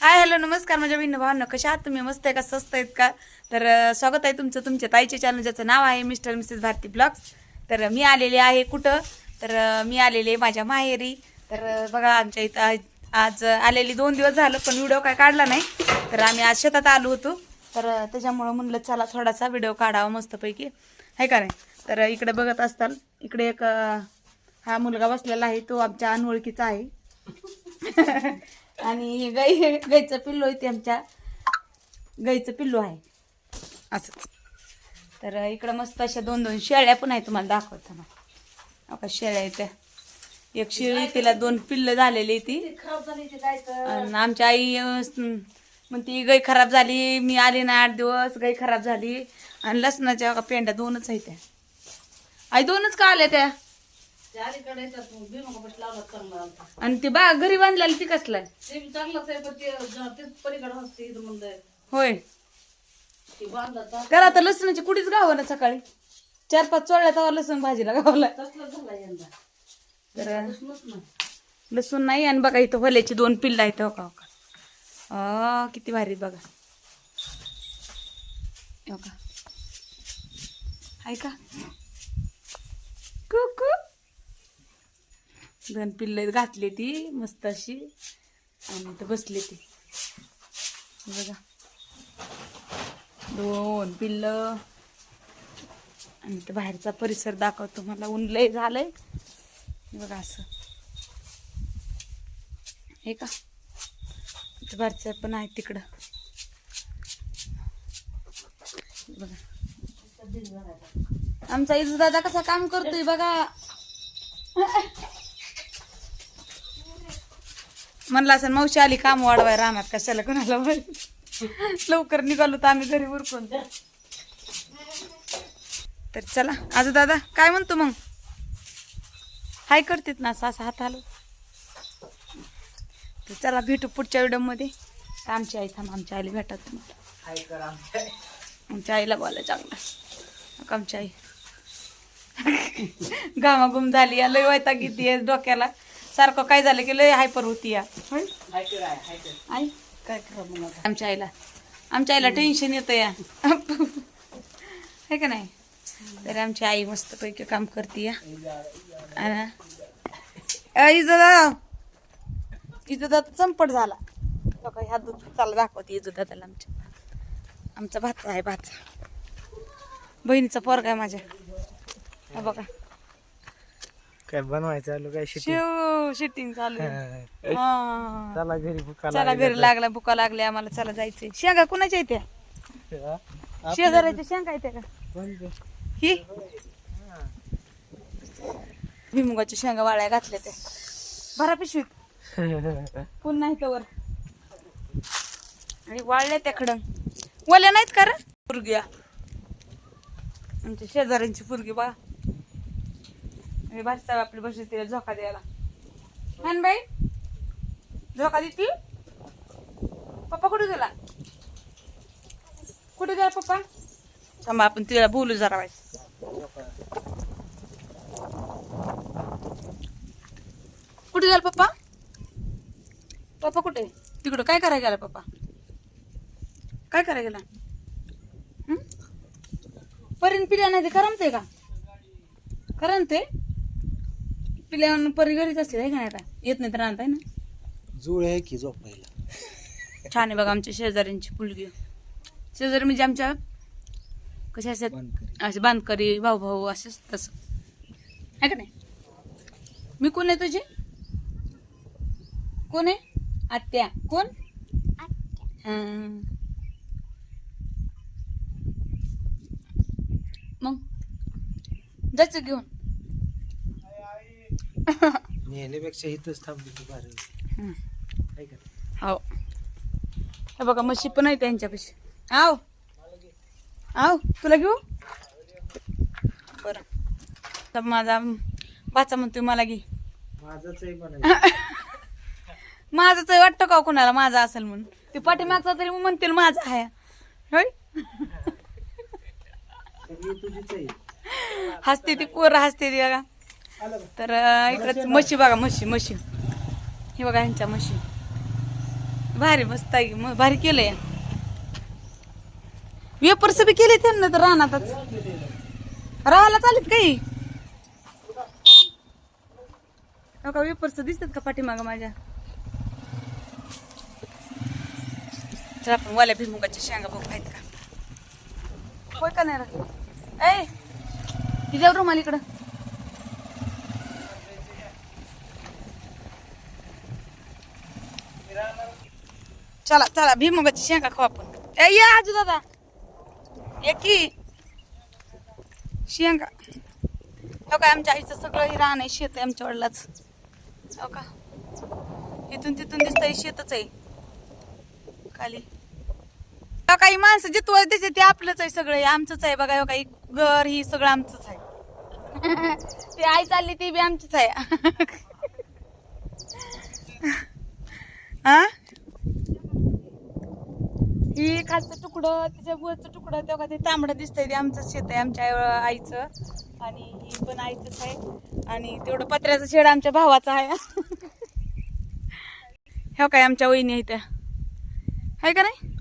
Hi hello नमस्कार माझ्या भिन्न भावांना. कशा आहात तुम्ही? मस्त आहे का? स्वस्त आहेत का? तर स्वागत आहे तुमचं तुमच्या ताईचे चॅनल ज्याचं नाव आहे मिस्टर मिसेस भारती ब्लॉग्स. तर मी आलेले आहे कुठं? तर मी आलेले आहे माझ्या माहेरी. तर बघा आमच्या इथं आज- आज आलेली दोन दिवस झालं पण व्हिडिओ काय काढला नाही. तर आम्ही आज शेतात आलो होतो. तर त्याच्यामुळं म्हणलं चला थोडासा व्हिडिओ काढावा मस्तपैकी. आहे का नाही? तर इकडे बघत असताल इकडे एक हा मुलगा बसलेला आहे तो आमच्या अनोळखीचा आहे. आणि गाई गाईचं पिल्लू आहे ते आमच्या गाईचं पिल्लू आहे. असंच. तर इकडं मस्त अशा दोन दोन शेळ्या पण आहे तुम्हाला दाखवतो ना अका शेळ्या आहेत त्या. एक शेळी तिला दोन पिल्लं झालेली ती. आणि आमच्या आई म्हणती गाई खराब झाली मी आली ना आठ दिवस गाई खराब झाली. आणि लसणाच्या का पेंड्या दोनच आहेत त्या. आई दोनच का आल्या त्या? आणि ती बा घरी बांधलेली ती कसलाय? होय. त्याला आता लसणाची कुठीच गाव ना सकाळी. चार पाच चोळ्या तवा लसूण भाजीला गावला तर लसूण नाही आणि बघा इथं होल्याची दोन पिल्ल आहेत हो का हो का. आ, किती भारी आहेत बघा. हो का. आहे का? दोन पिल्ल घातली ती मस्त अशी. आणि तर बसली ती. बघा. दोन पिल्ल. आणि ते बाहेरचा परिसर दाखवतो. मला ऊन लय झालंय. बघा असं. हे का? बाहेरचं पण आहे तिकडं. बघा. आमचा इजू दादा कसा काम करतोय बघा. म्हणलं असं मावशी आली काम वाढवाय राहणार कशाला कोणाला. लवकर निघालो तर आम्ही घरी उरकून. तर चला आज दादा काय म्हणतो मग? हाय करतेत ना असं असं हात आलो तर चला भेटू पुढच्या व्हिडिओमध्ये. आमची आई थांब आमच्या आईला भेटा तुम्हाला. आमच्या आईला बोला चांगला. आमची आई. घामाघूम झाली या लय वैता किती आहे डोक्याला. सारखं काय झालं की लय हायपर होती या. होय? आई काय करा मग आता? आमच्या आईला. आमच्या आईला टेन्शन येतं या. आहे का नाही? तर आमची आई मस्तपैकी काम करते या. आणि इजदा इजदा चंपट झाला. बघा ह्या दूध चाला दाखवते इजदाला आमच्या. आमचा भाचा आहे भाचा. बहिणीचा पोरगा आहे माझ्या. हा बघा. काय बनवायचं आलो काय शिव शिटिंग चालू आहे. हा. चला घरी चला घरी लागला भुका लागली आम्हाला चला जायचंय. शेंगा कुणाच्या येत्या. शेजाऱ्याच्या शेंगा येत्या का? ही? भुईमुगाच्या शेंगा वाळ्या घातल्या त्या. भरा पिशवीत पुन्हा इथं वर आणि वाळल्या त्या खडंग वल्या नाहीत का रे? पुरग्या. आमच्या शेजाऱ्यांची पुरगी बा. आणि भाषा आपली बशी तिला झोका द्यायला. हान बाई झोका देती? पप्पा कुठे गेला? कुठे गेला पप्पा? थांबा आपण तिला बोलू जरा वाईस कुठे गेला पप्पा? पप्पा कुठे? तिकडं काय करायला गेला पप्पा? काय करायला गेला? परीन पिल्या नाही ते करमते का? करमते पिल्या परी घरीच असते आहे का नाही आता? येत नाही तर आणत आहे ना. जुळ आहे की झोपायला छान आहे बघा आमच्या शेजाऱ्यांची मुलगी. शेजारी म्हणजे आमच्या कशा असतात. असे बांधकरी भाऊ भाऊ असेच तसं. आहे का नाही? मी कोण आहे तुझी? कोण आहे? आत्या. कोण? हां. मग? जायचं घेऊन. इथंच थांबली हं. हो. हे बघा म्हशी पण आहे त्यांच्यापाशी. आव आव तुला घेऊ? बरं. तर माझा बाचा म्हणतोय मला घे. माझंच आहे म्हणायचं. माझंच आहे वाटतं का कुणाला? माझा असेल म्हणून. ते पाठीमागचा तरी मग म्हणतील माझा आहे. होय? हसते ती पोरं हसते ती बघा. तर अं, इकडं म्हशी बघा म्हशी म्हशी हे बघा ह्यांच्या म्हशी भारी मस्त आहे भारी केलंय. वेपर्स बी केले त्यांना तर रानातच. राहायला चालेत काही हो? का वेपर्स दिसतात का पाठीमाग माझ्या? चला आपण वाल्या भिमुगाच्या शेंगा बघू आहेत का? होय का नाही रा ए तिच्यावर रुमाल इकडं. चला चला भिमुगाची शेंगा खाऊ आपण. ए या आजू दादा. ये की. शेंगा. हो काय आमच्या आईचं सगळं हे रान आहे शेत आहे आमच्या वडिलाच. हो का. इथून तिथून दिसतंय शेतच आहे. खाली. हो काही माणसं जे तुला दिसते ते आपलंच आहे सगळं. आमचंच आहे बघा हो काही घर ही सगळं आमचंच आहे. ते आई चालली ते बी आमचीच आहे. हा ही खालचं तुकडं त्याच्या वरचं तुकडं तेव्हा ते तांबडं दिसतंय ते आमचं शेत आहे आमच्या आईचं. आणि ही पण आईचंच आहे. आणि तेवढं पत्र्याचं शेड आमच्या भावाचं आहे. ह्या हो काय आमच्या वहिनी आहे त्या. आहे का नाही?